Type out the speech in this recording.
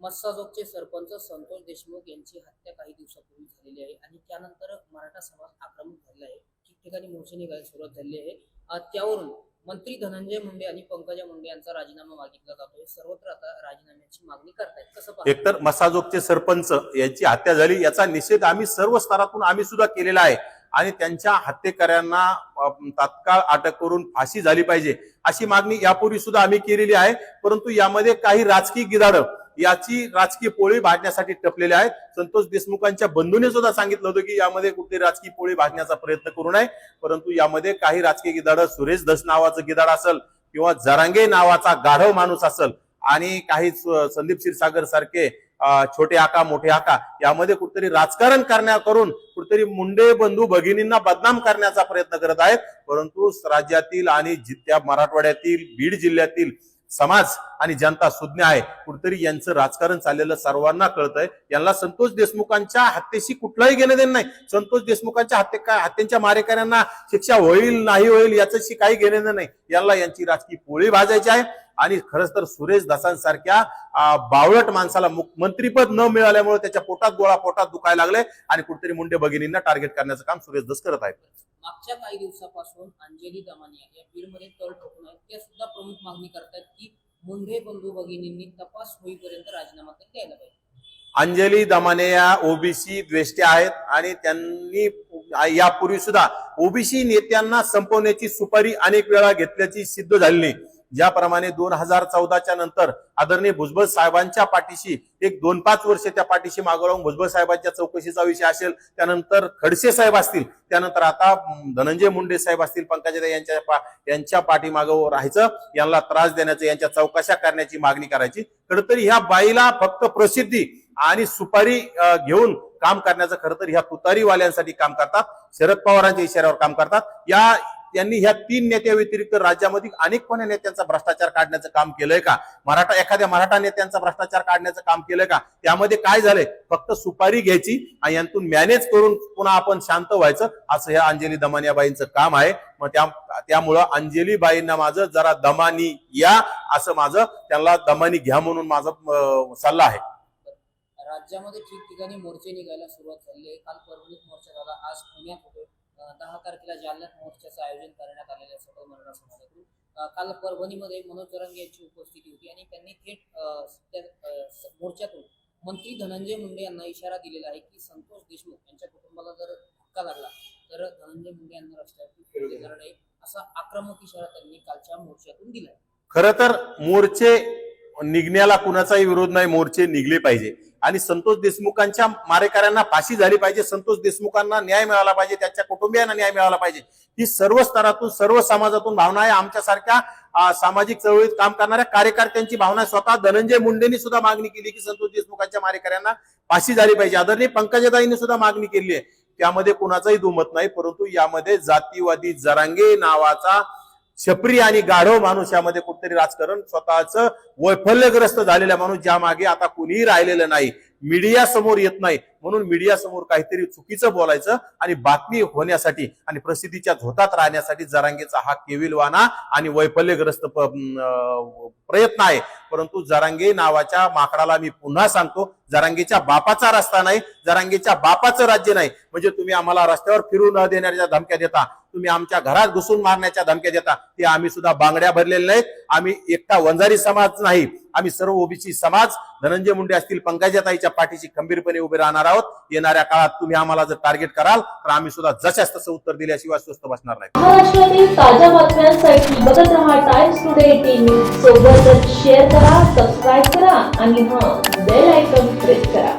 मस्साजोगचे सरपंच संतोष देशमुख यांची हत्या काही दिवसापूर्वी झालेली आहे आणि त्यानंतर मराठा समाज आक्रमक झालेला आहे. ठिकठिकाणी मोर्चे निघायला सुरुवात झालेली आहे. त्यावरून मंत्री धनंजय मुंडे आणि पंकजा मुंडे यांचा राजीनामा मागितला जातोय. सर्वत्र आता राजीनाम्याची मागणी करतायत. कसं एकतर मसाजोगचे सरपंच यांची हत्या झाली याचा निषेध आम्ही सर्व स्तरातून आम्ही सुद्धा केलेला आहे. आणि त्यांच्या हत्येकऱ्यांना तात्काळ अटक करून फाशी झाली पाहिजे अशी मागणी यापूर्वी सुद्धा आम्ही केलेली आहे. परंतु यामध्ये काही राजकीय गिदाडं याची राजकीय पोळी भाजण्यासाठी टपलेले आहेत. संतोष देशमुखांच्या बंधूने सुद्धा सांगितलं होतं की यामध्ये कुठली राजकीय पोळी भाजण्याचा प्रयत्न करू नये. परंतु यामध्ये काही राजकीय गिदाड सुरेश धस नावाचं गिदाड असेल किंवा जरांगे नावाचा गाढव माणूस असेल आणि काही संदीप क्षीरसागर सारखे छोटे आका मोठे आका यामध्ये कुठेतरी राजकारण करण्या करून कुठेतरी मुंडे बंधू भगिनींना बदनाम करण्याचा प्रयत्न करत आहेत. परंतु राज्यातील आणि जित्या मराठवाड्यातील बीड जिल्ह्यातील समाज आणि जनता सुज्ञ आहे. कुठतरी यांचं राजकारण चाललेलं सर्वांना कळतंय. यांना संतोष देशमुखांच्या हत्येशी कुठलाही घेणं देणं नाही. संतोष देशमुखांच्या हत्ये हत्यांच्या मारेकऱ्यांना शिक्षा होईल नाही होईल याच्याशी काही घेणं देणं नाही. यांना यांची राजकीय पोळी भाजायची आहे. आणि खरंच तर सुरेश दासांसारख्या बावळट माणसाला मंत्रीपद न मिळाल्यामुळे त्याच्या पोटात गोळा पोटात दुखायला लागले आणि कुठेतरी मुंडे भगिनींना टार्गेट करण्याचं काम सुरेश दस करत आहेत. मागच्या काही दिवसापासून अंजली दमानिया या बीडमध्ये तळ ठोकून आहेत. त्या सुद्धा प्रमुख मागणी करतात की मुंढे बंधू भगिनींनी तपास होईपर्यंत राजीनामा तरी द्यायला पाहिजे. अंजली दमाने या ओबीसी द्वेष्टे आहेत आणि त्यांनी यापूर्वी सुद्धा ओबीसी नेत्यांना संपवण्याची सुपारी अनेक वेळा घेतल्याची सिद्ध झालेली ज्याप्रमाणे दोन हजार चौदाच्या नंतर आदरणीय भुजबळ साहेबांच्या पाठीशी एक दोन पाच वर्ष त्या पाठीशी मागं राहून भुजबळ साहेबांच्या चौकशीचा विषय असेल त्यानंतर खडसे साहेब असतील त्यानंतर आता धनंजय मुंडे साहेब असतील पंकजाताई यांच्या पा- यांच्या पाठीमागं राहायचं यांना त्रास देण्याचं यांच्या चौकशा करण्याची मागणी करायची. खरंतर ह्या बाईला फक्त प्रसिद्धी आणि सुपारी घेऊन काम करण्याचं खरं तर ह्या तुतारीवाल्यांसाठी काम करतात शरद पवारांच्या इशाऱ्यावर काम करतात. या त्यांनी ह्या तीन नेत्याव्यतिरिक्त राज्यामध्ये अनेक कोण्या नेत्यांचा भ्रष्टाचार काढण्याचं काम केलंय का? मराठा एखाद्या मराठा नेत्यांचा भ्रष्टाचार काढण्याचं काम केलंय का? त्यामध्ये काय झालंय? फक्त सुपारी घ्यायची आणि यातून मॅनेज करून पुन्हा आपण शांत व्हायचं असं ह्या अंजली दमानियाबाईंचं काम आहे. मग त्या त्यामुळं अंजलीबाईंना माझं जरा दमानी या असं माझं त्यांना दमानी घ्या म्हणून माझा सल्ला आहे. राज्यामध्ये ठिकठिकाणी मोर्चे निघायला सुरुवात झाली आहे. काल परभणीत मोर्चा झाला. आज पुण्यात होतो दहा तारखेला जालन्यात मोर्चाचं आयोजन करण्यात आलेलं आहे सकल मराठा समाजातून काल परभणीमध्ये मनोज जरांगे यांची उपस्थिती होती आणि त्यांनी थेट त्या मोर्चातून मंत्री धनंजय मुंडे यांना इशारा दिलेला आहे की संतोष देशमुख यांच्या कुटुंबाला जर धक्का लागला तर धनंजय मुंडे यांना रस्त्यावरती फिरले नाही असा आक्रमक इशारा त्यांनी कालच्या मोर्चातून दिला खर तर मोर्चे निघण्याला कुणाचाही विरोध नाही मोर्चे निघले पाहिजे. आणि संतोष देशमुखांच्या मारेकऱ्यांना फाशी झाली पाहिजे संतोष देशमुखांना न्याय मिळाला पाहिजे त्यांच्या कुटुंबियांना न्याय मिळाला पाहिजे. ही सर्व स्तरातून सर्व समाजातून भावना आहे. आमच्यासारख्या सामाजिक चळवळीत काम करणाऱ्या कार्यकर्त्यांची भावना स्वतः धनंजय मुंडेंनी सुद्धा मागणी केली की संतोष देशमुखांच्या मारेकऱ्यांना फाशी झाली पाहिजे. आदरणीय पंकजाताईंनी सुद्धा मागणी केली आहे. त्यामध्ये कुणाचाही दुमत नाही परंतु यामध्ये जातीवादी जरांगे नावाचा छपरी आणि गाढव माणूस यामध्ये तरी राजकारण स्वतःच वैफल्यग्रस्त झालेला माणूस ज्या मागे आता कुणीही राहिलेलं नाही. मीडिया समोर येत नाही. म्हणून मीडिया समोर काहीतरी चुकीचं बोलायचं आणि बातमी होण्यासाठी आणि प्रसिद्धीच्या झोतात राहण्यासाठी जरांगेचा हा केविलवाना आणि वैफल्यग्रस्त प्रयत्न आहे. परंतु जरांगे नावाच्या माकडाला मी पुन्हा सांगतो जरांगेच्या बापाचा रस्ता नाही जरांगेच्या बापाचं राज्य नाही. म्हणजे तुम्ही आम्हाला रस्त्यावर फिरू न देण्याच्या धमक्या देता तुम्ही आमच्या घरात घुसून मारण्याच्या धमक्या देता ते आम्ही सुद्धा बांगड्या भरलेल्या नाहीत. आम्ही एकटा वंजारी समाज नाही आम्ही सर्व ओबीसी समाज धनंजय मुंडे असतील पंकजाताईच्या पाठीशी खंबीरपणे उभे राहणार आहोत. येणाऱ्या काळात तुम्ही आम्हाला जर टार्गेट कराल तर आम्ही सुद्धा जशाच तसं उत्तर दिल्याशिवाय स्वस्त बसणार नाही. महाराष्ट्रातील ताज्या बातम्यांसाठी बघत राहा टाइम्स टुडे टीव्ही सोबतच शेअर करा सबस्क्राईब करा आणि हा बेल आयकॉन प्रेस करा.